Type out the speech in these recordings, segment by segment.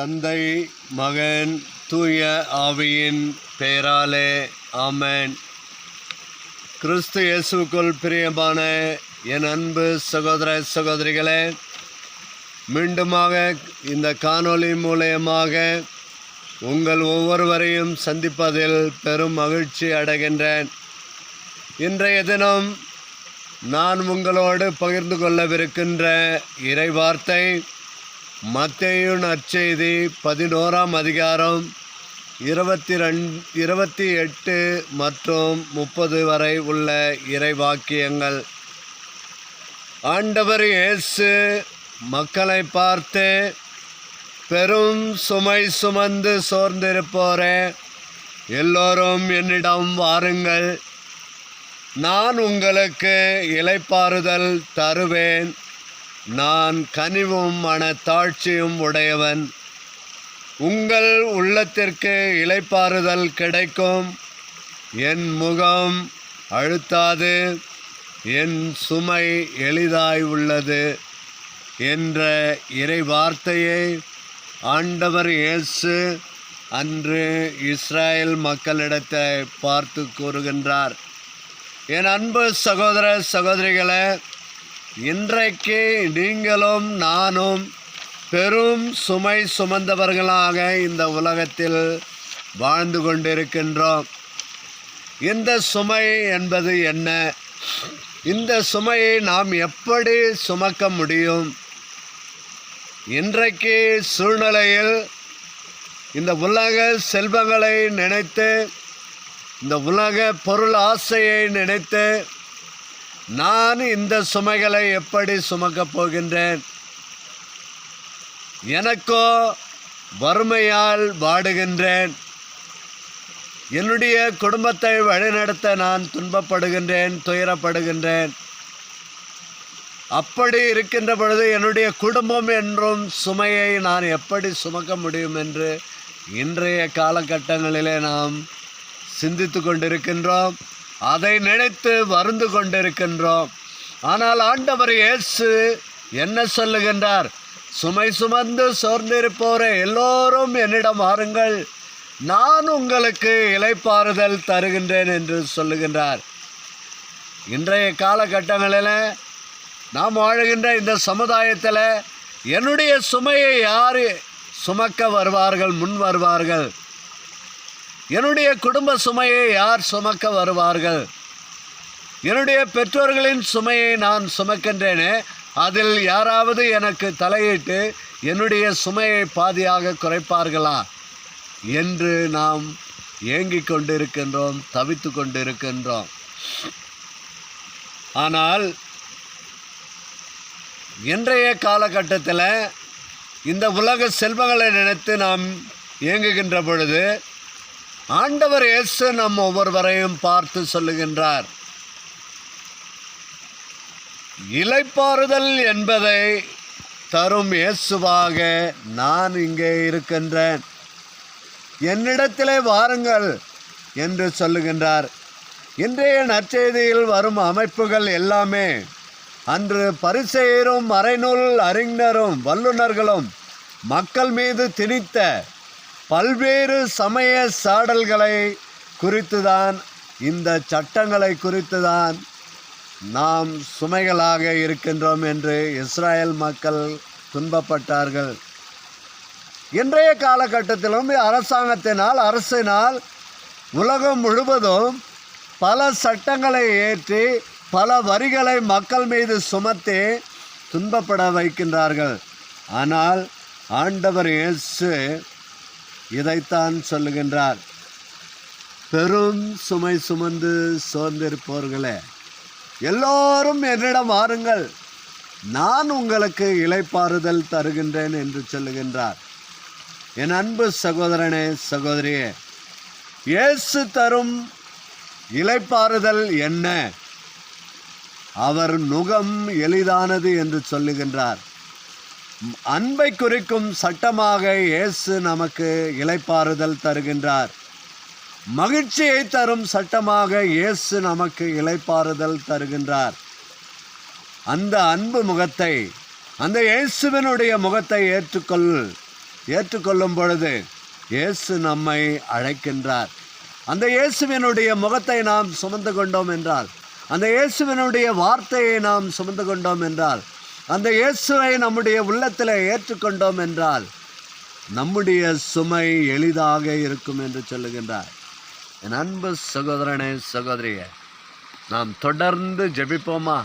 தந்தை மகன் தூய ஆவியின் பெயராலே ஆமேன். கிறிஸ்து இயேசுக்குள் பிரியமான என் அன்பு சகோதர சகோதரிகளே மீண்டுமாக இந்த காணொளி மூலயமாக உங்கள் ஒவ்வொருவரையும் சந்திப்பதில் பெரும் மகிழ்ச்சி அடைகின்றேன். இன்றைய தினம் நான் உங்களோடு பகிர்ந்து கொள்ளவிருக்கின்ற இறைவார்த்தை மத்தையு நற்செய்தி பதினோராம் அதிகாரம் இருபத்தி ரெண் இருபத்தி எட்டு மற்றும் முப்பது வரை உள்ள இறைவாக்கியங்கள். ஆண்டவர் இயேசு மக்களை பார்த்து பெரும் சுமை சுமந்து சோர்ந்திருப்போரே எல்லோரும் என்னிடம் வாருங்கள். நான் உங்களுக்கு இளைப்பாறுதல் தருவேன். நான் கனிவும் மனத்தாழ்ச்சியும் உடையவன். உங்கள் உள்ளத்திற்கு இலைப்பாறுதல் கிடைக்கும். என் முகம் அழுத்தாது. என் சுமை எளிதாய் உள்ளது என்ற இறை வார்த்தையை ஆண்டவர் இயேசு அன்று இஸ்ராயல் மக்களிடத்தை பார்த்து கூறுகின்றார். என் அன்பு சகோதர சகோதரிகளை இன்றைக்கு நீங்களும் நானும் பெரும் சுமை சுமந்தவர்களாக இந்த உலகத்தில் வாழ்ந்து கொண்டிருக்கின்றோம். இந்த சுமை என்பது என்ன? இந்த சுமையை நாம் எப்படி சுமக்க முடியும்? இன்றைக்கு சூழ்நிலையில் இந்த உலக செல்வங்களை நினைத்து இந்த உலக பொருள் ஆசையை நினைத்து நான் இந்த சுமைகளை எப்படி சுமக்கப் போகின்றேன்? எனக்கோ வறுமையால் வாடுகின்றேன். என்னுடைய குடும்பத்தை வழிநடத்த நான் துன்பப்படுகின்றேன் துயரப்படுகின்றேன். அப்படி இருக்கின்ற பொழுது என்னுடைய குடும்பம் என்றும் சுமையை நான் எப்படி சுமக்க முடியும் என்று இன்றைய காலகட்டங்களிலே நாம் சிந்தித்து கொண்டிருக்கின்றோம். அதை நினைத்து வருந்து கொண்டிருக்கின்றோம். ஆனால் ஆண்டவர் இயேசு என்ன சொல்லுகின்றார்? சுமை சுமந்து சோர்ந்திருப்போரே எல்லோரும் என்னிடம் வாருங்கள். நான் உங்களுக்கு இலைப்பாறுதல் தருகின்றேன் என்று சொல்லுகின்றார். இன்றைய காலகட்டங்களில் நாம் வாழுகின்ற இந்த சமுதாயத்தில் என்னுடைய சுமையை யார் சுமக்க வருவார்கள் முன் வருவார்கள்? என்னுடைய குடும்ப சுமையை யார் சுமக்க வருவார்கள்? என்னுடைய பெற்றோர்களின் சுமையை நான் சுமக்கின்றேனே அதில் யாராவது எனக்கு தலையிட்டு என்னுடைய சுமையை பாதியாக குறைப்பார்களா? என்று நாம் ஏங்கிக் கொண்டிருக்கின்றோம் தவித்து கொண்டிருக்கின்றோம். ஆனால் இன்றைய காலகட்டத்தில் இந்த உலக செல்வங்களை நினைத்து நாம் இயங்குகின்ற பொழுது ஆண்டவர் இயேசு நம் ஒவ்வொருவரையும் பார்த்து சொல்லுகின்றார். இலைப்பாறுதல் என்பதை தரும் இயேசுவாக நான் இங்கே இருக்கின்றேன். என்னிடத்திலே வாருங்கள் என்று சொல்லுகின்றார். இன்றைய நற்செய்தியில் வரும் அமைப்புகள் எல்லாமே அன்று பரிசெயரும் மறைநூல் அறிஞரும் வல்லுநர்களும் மக்கள் மீது திணித்த பல்வேறு சமய சாடல்களை குறித்து தான் இந்த சட்டங்களை குறித்து தான் நாம் சுமைகளாக இருக்கின்றோம் என்று இஸ்ராயல் மக்கள் துன்பப்பட்டார்கள். இன்றைய காலகட்டத்திலும் அரசாங்கத்தினால் அரசினால் உலகம் முழுவதும் பல சட்டங்களை ஏற்றி பல வரிகளை மக்கள் மீது சுமத்தி துன்பப்பட வைக்கின்றார்கள். ஆனால் ஆண்டவர் இயேசு இதைத்தான் சொல்லுகின்றார். பெரும் சுமை சுமந்து சோர்ந்திருப்பவர்களே எல்லோரும் என்னிடம் வாருங்கள். நான் உங்களுக்கு இலைப்பாறுதல் தருகின்றேன் என்று சொல்லுகின்றார். என் அன்பு சகோதரனே சகோதரியே இயேசு தரும் இலைப்பாறுதல் என்ன? அவர் நுகம் எளிதானது என்று சொல்லுகின்றார். அன்பை குறிக்கும் சட்டமாக இயேசு நமக்கு இளைப்பாறுதல் தருகின்றார். மகிழ்ச்சியை தரும் சட்டமாக இயேசு நமக்கு இளைப்பாறுதல் தருகின்றார். அந்த அன்பு முகத்தை அந்த இயேசுவினுடைய முகத்தை ஏற்றுக்கொள் ஏற்றுக்கொள்ளும் பொழுது இயேசு நம்மை அழைக்கின்றார். அந்த இயேசுவினுடைய முகத்தை நாம் சுமந்து கொண்டோம் என்றால் அந்த இயேசுவினுடைய வார்த்தையை நாம் சுமந்து கொண்டோம் என்றால் அந்த இயேசுவை நம்முடைய உள்ளத்தில் ஏற்றுக்கொண்டோம் என்றால் நம்முடைய சுமை எளிதாக இருக்கும் என்று சொல்லுகின்றார். என் அன்பு சகோதரனே சகோதரிய நாம் தொடர்ந்து ஜெபிப்போமா?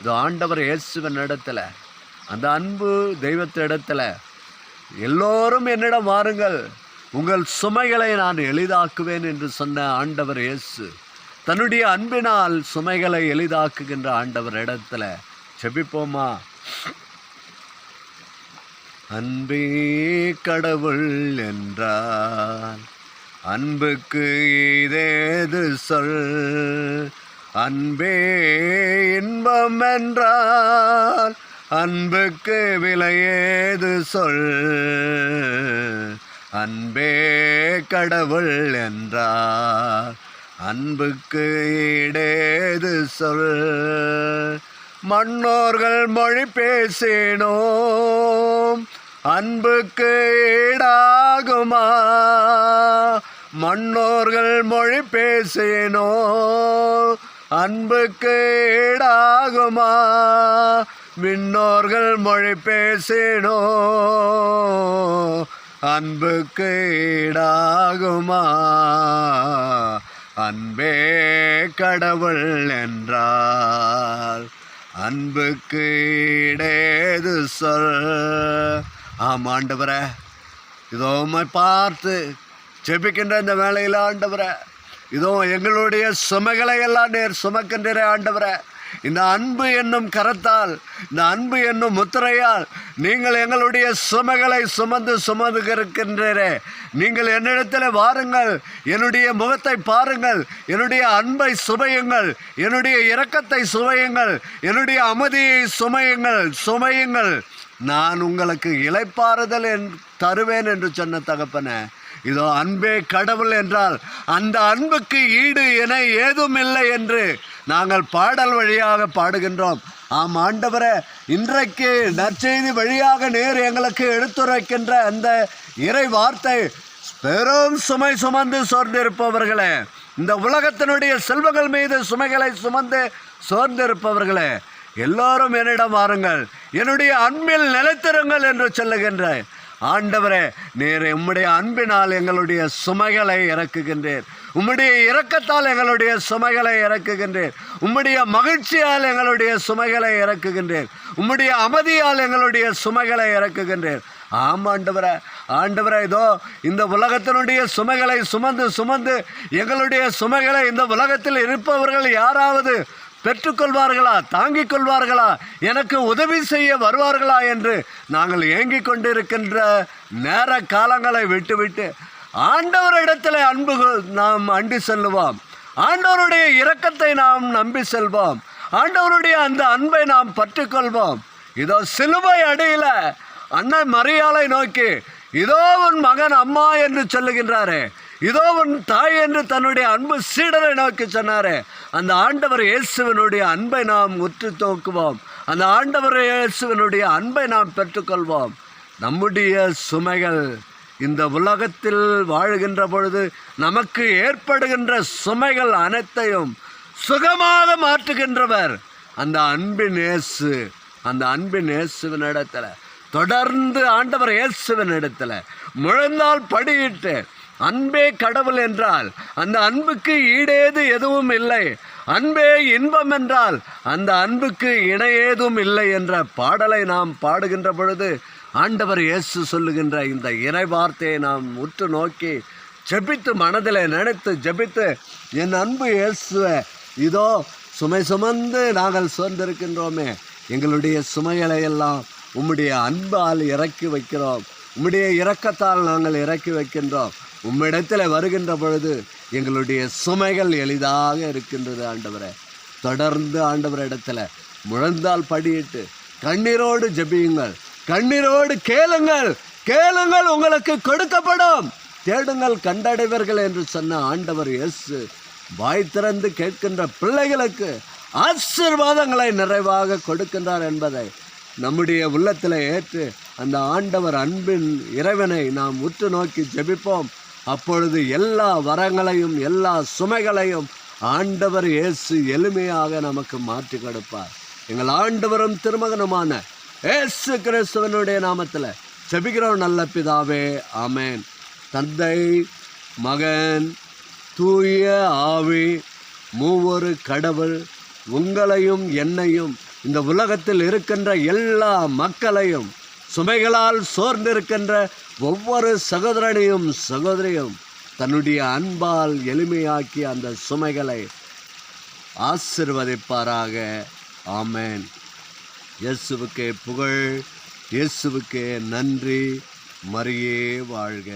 இது ஆண்டவர் இயேசுவின் இடத்துல அந்த அன்பு தெய்வத்திடத்துல எல்லோரும் என்னிடம் வாருங்கள் உங்கள் சுமைகளை நான் எளிதாக்குவேன் என்று சொன்ன ஆண்டவர் இயேசு தன்னுடைய அன்பினால் சுமைகளை எளிதாக்குகின்ற ஆண்டவர் இடத்துல செபிப்போமா? அன்பே கடவுள் என்றால் அன்புக்கு இதேது சொல்? அன்பே இன்பம் என்றால் அன்புக்கு விலையேது சொல்? அன்பே கடவுள் என்றார் அன்புக்கு இடேது சொல்? மன்னோர்கள் மொழி பேசினோம். அன்புக்கு ஈடாகுமா? மன்னோர்கள் மொழி பேசினோ அன்புக்கு ஈடாகுமா? விண்ணோர்கள் மொழி பேசினோ அன்புக்கு ஈடாகுமா? அன்பே கடவுள் என்றார். அன்புக்கு இடேது சொல். ஆம் ஆண்டவரே. இதோ பார்த்து ஜெபிக்கின்ற இந்த வேலையில் ஆண்டவரே. இதோ எங்களுடைய சுமைகளை எல்லாம் நேர் சுமக்கின்ற ஆண்டவரை. இந்த அன்பு என்னும் கரத்தால் இந்த அன்பு என்னும் முத்திரையால் நீங்கள் எங்களுடைய சுமைகளை சுமந்து சுமந்து இருக்கின்றே நீங்கள் என்னிடத்தில் வாருங்கள் என்னுடைய முகத்தை பாருங்கள் என்னுடைய அன்பை சுமையுங்கள் என்னுடைய இரக்கத்தை சுமையுங்கள் என்னுடைய அமைதியை சுமையுங்கள் சுமையுங்கள். நான் உங்களுக்கு இளைப்பாறுதல் என் தருவேன் என்று சொன்ன தகப்பனை. இதோ அன்பே கடவுள் என்றால் அந்த அன்புக்கு ஈடு என ஏதும் இல்லை என்று நாங்கள் பாடல் வழியாக பாடுகின்றோம். ஆம் ஆண்டவரே இன்றைக்கு நற்செய்தி வழியாக நேர் எங்களுக்கு எடுத்துரைக்கின்ற அந்த இறை வார்த்தை பெரும் சுமை சுமந்து சோர்ந்திருப்பவர்களே இந்த உலகத்தினுடைய செல்வங்கள் மீது சுமைகளை சுமந்து சோர்ந்திருப்பவர்களே எல்லோரும் என்னிடம் வாருங்கள். என்னுடைய அன்பில் நிலைத்திருங்கள் என்று சொல்லுகின்றேன். ஆண்டவரே நீர் உம்முடைய அன்பினால் எங்களுடைய சுமைகளை இறக்குகின்றீர் உம்முடைய இரக்கத்தால் எங்களுடைய சுமைகளை இறக்குகின்றீர் உம்முடைய மகிழ்ச்சியால் எங்களுடைய சுமைகளை இறக்குகின்றீர் உம்முடைய அமைதியால் எங்களுடைய சுமைகளை இறக்குகின்றீர் ஆம் ஆண்டவரே ஆண்டவரே இதோ இந்த உலகத்தினுடைய சுமைகளை சுமந்து சுமந்து எங்களுடைய சுமைகளை இந்த உலகத்தில் இருப்பவர்கள் யாராவது பெற்றுக்கொள்வார்களா தாங்கிக் கொள்வார்களா எனக்கு உதவி செய்ய வருவார்களா என்று நாங்கள் ஏங்கிக் கொண்டிருக்கின்ற நேர காலங்களை விட்டுவிட்டு ஆண்டவரிடத்தில் அன்பு நாம் அண்டி செல்லுவோம். ஆண்டவருடைய இரக்கத்தை நாம் நம்பி செல்வோம். ஆண்டவருடைய அந்த அன்பை நாம் பற்றுக்கொள்வோம். இதோ சிலுவை அடியில் அண்ணன் மரியாளை நோக்கி இதோ உன் மகன் அம்மா என்று சொல்லுகின்றாரே. இதோ உன் தாய் என்று தன்னுடைய அன்பு சீடரை நோக்கி சொன்னாரே. அந்த ஆண்டவர் இயேசுவனுடைய அன்பை நாம் உற்று நோக்குவோம் அந்த ஆண்டவர் இயேசுவனுடைய அன்பை நாம் பெற்றுக்கொள்வோம். நம்முடைய சுமைகள் இந்த உலகத்தில் வாழுகின்ற பொழுது நமக்கு ஏற்படுகின்ற சுமைகள் அனைத்தையும் சுகமாக மாற்றுகின்றவர். அந்த அன்பின் இயேசு அந்த அன்பின் இயேசுவின் இடத்துல. தொடர்ந்து ஆண்டவர் இயேசுவின் இடத்துல. முழந்தால் படியிட்டு அன்பே கடவுள் என்றால் அந்த அன்புக்கு ஈடேது எதுவும் இல்லை. அன்பே இன்பம் என்றால் அந்த அன்புக்கு இணையேதும் இல்லை என்ற பாடலை நாம் பாடுகின்ற பொழுது ஆண்டவர் இயேசு சொல்லுகின்ற இந்த இறை வார்த்தையை நாம் உற்று நோக்கி ஜெபித்து மனதில் நினைத்து ஜெபித்து என் அன்பு இயேசுவே இதோ சுமை சுமந்து நாங்கள் சோர்ந்திருக்கின்றோமே எங்களுடைய சுமைகளை எல்லாம் உம்முடைய அன்பால் இறக்கி வைக்கிறோம். உம்முடைய இரக்கத்தால் நாங்கள் இறக்கி வைக்கின்றோம். உம்மிடத்தில் வருகின்ற பொழுது எங்களுடைய சுமைகள் எளிதாக இருக்கின்றது ஆண்டவரே. தொடர்ந்து ஆண்டவர் இடத்துல முழந்தால் படியிட்டு கண்ணீரோடு ஜெபியுங்கள் கண்ணீரோடு கேளுங்கள் கேளுங்கள் உங்களுக்கு கொடுக்கப்படும். தேடுங்கள் கண்டடைவர்கள் என்று சொன்ன ஆண்டவர் இயேசு வாய் திறந்து கேட்கின்ற பிள்ளைகளுக்கு ஆசீர்வாதங்களை நிறைவாக கொடுக்கின்றார் என்பதை நம்முடைய உள்ளத்தில் ஏற்று அந்த ஆண்டவர் அன்பின் இறைவனை நாம் உற்று நோக்கி ஜெபிப்போம். அப்பொழுது எல்லா வரங்களையும் எல்லா சுமைகளையும் ஆண்டவர் இயேசு எளிமையாக நமக்கு மாற்றி கொடுப்பார். எங்கள் ஆண்டவரும் திருமகனுமான ஏசு கிறிஸ்துவனுடைய நாமத்தில் செபிக்கிறோம் நல்ல பிதாவே அமேன் தந்தை மகன் தூய ஆவி மூவொரு கடவுள் உங்களையும் என்னையும் இந்த உலகத்தில் இருக்கின்ற எல்லா மக்களையும் சுமைகளால் சோர்ந்திருக்கின்ற ஒவ்வொரு சகோதரனையும் சகோதரியும் தன்னுடைய அன்பால் எளிமையாக்கி அந்த சுமைகளை ஆசிர்வதிப்பாராக. ஆமேன். இயேசுவுக்கே புகழ் இயேசுவுக்கே நன்றி. மறியே வாழ்க.